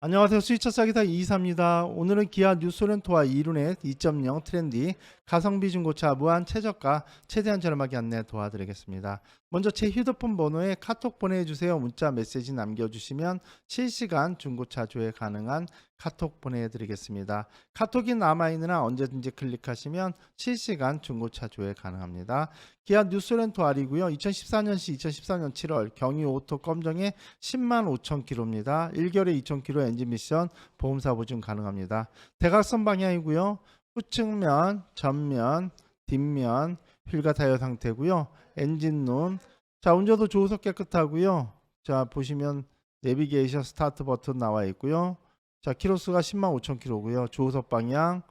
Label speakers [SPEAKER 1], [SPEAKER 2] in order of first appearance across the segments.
[SPEAKER 1] 안녕하세요. 스위처 싸기사 이이사입니다. 오늘은 기아 뉴소렌토와 이루넷 2.0 트렌디 가성비 중고차 무한 최저가 최대한 저렴하게 안내 도와드리겠습니다. 먼저 제 휴대폰 번호에 카톡 보내주세요. 문자 메시지 남겨주시면 실시간 중고차 조회 가능한 카톡 보내드리겠습니다. 카톡이 남아있느나 언제든지 클릭하시면 실시간 중고차 조회 가능합니다. 기아 뉴소렌토 R이고요. 2014년시 2014년 7월 경유 오토 검정에 10만 5천 킬로입니다. 1개월에 2천 킬로 엔진 미션 보험사 보증 가능합니다. 대각선 방향이고요. 후측면, 전면, 뒷면, 휠과 타이어 상태고요. 엔진룸. 자, 운전도 조수석 깨끗하고요. 자, 보시면 내비게이션 스타트 버튼 나와 있고요. 자, 키로수가 10만 5천 킬로고요. 조수석 방향.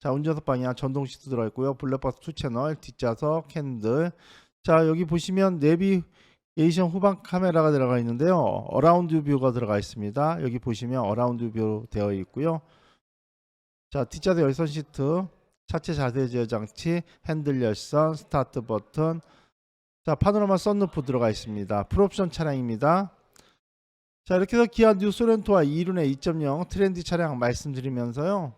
[SPEAKER 1] 자, 운전석 방향 전동 시트 들어 있고요. 블랙박스 2 채널, 뒷좌석, 핸들. 자, 여기 보시면 내비게이션 후방 카메라가 들어가 있는데요. 어라운드 뷰가 들어가 있습니다. 여기 보시면 어라운드 뷰 되어 있고요. 자, 뒷좌석 열선 시트, 차체 자세 제어 장치, 핸들 열선, 스타트 버튼. 자, 파노라마 썬루프 들어가 있습니다. 풀옵션 차량입니다. 자, 이렇게 해서 기아 뉴 소렌토와 이륜의 2.0 트렌디 차량 말씀드리면서요.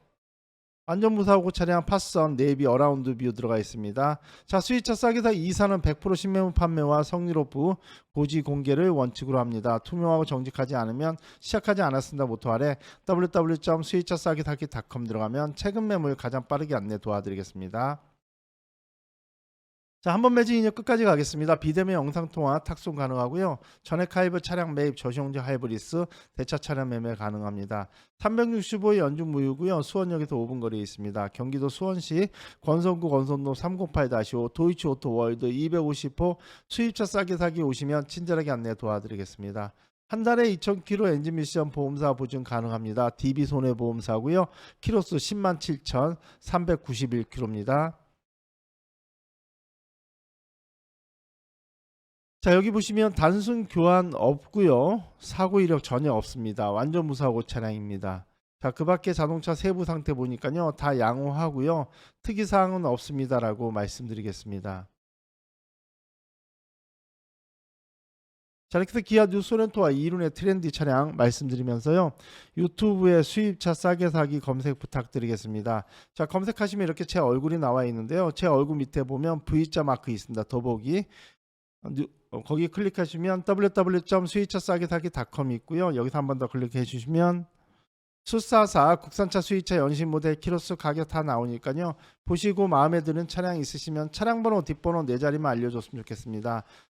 [SPEAKER 1] 완전 무사고 차량 파선 네비 어라운드 뷰 들어가 있습니다. 자 수입차 싸게사 이사는 100% 신매물 판매와 성립 오프 고지 공개를 원칙으로 합니다. 투명하고 정직하지 않으면 시작하지 않았습니다. 모토 아래 www.수입차 싸게사기.com 들어가면 최근 매물 가장 빠르게 안내 도와드리겠습니다. 자, 한 번 매진 이후 끝까지 가겠습니다. 비대면 영상 통화 탁송 가능하고요. 전액 하이브 차량 매입 저시용제 하이브리스 대차 차량 매매 가능합니다. 365일 연중 무휴고요. 수원역에서 5분 거리에 있습니다. 경기도 수원시 권선구 권선로 308-5 도이치 오토 월드 250호 수입차 싸게 사기 오시면 친절하게 안내 도와드리겠습니다. 한 달에 2,000km 엔진 미션 보험사 보증 가능합니다. DB 손해보험사고요. 키로수 10만 7,391km입니다. 자 여기 보시면 단순 교환 없고요. 사고 이력 전혀 없습니다. 완전 무사고 차량입니다. 자 그 밖에 자동차 세부 상태 보니까요 다 양호하고요. 특이사항은 없습니다 라고 말씀드리겠습니다. 자 이렇게 해서 기아 뉴소렌토와 이륜의 트렌디 차량 말씀드리면서요 유튜브에 수입차 싸게 사기 검색 부탁드리겠습니다. 자 검색하시면 이렇게 제 얼굴이 나와 있는데요. 제 얼굴 밑에 보면 V자 마크 있습니다. 더보기 거기 클릭하시면 www.수입차싸게사기.com 있고요. 여기서 한 번 더 클릭해 주시면 수사사 국산차 수입차 연식 모델 키로수 가격 다 나오니까요. 보시고 마음에 드는 차량 있으시면 차량 번호 뒷번호 네 자리만 알려줬으면 좋겠습니다.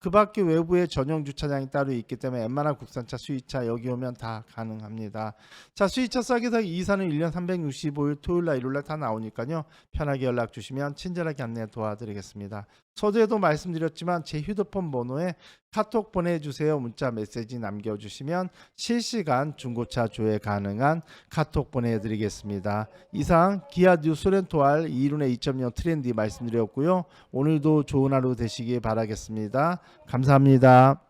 [SPEAKER 1] 그 밖에 외부에 전용 주차장이 따로 있기 때문에 웬만한 국산차 수입차 여기 오면 다 가능합니다. 자 수입차 싸게 사기 이사는 1년 365일 토요일 날 일요일 날 다 나오니까요. 편하게 연락 주시면 친절하게 안내 도와드리겠습니다. 서두에도 말씀드렸지만 제 휴대폰 번호에 카톡 보내주세요. 문자 메시지 남겨주시면 실시간 중고차 조회 가능한 카톡 보내드리겠습니다. 이상 기아 뉴 소렌토 R 이륜의 2.0 트렌디 말씀드렸고요. 오늘도 좋은 하루 되시기 바라겠습니다. 감사합니다.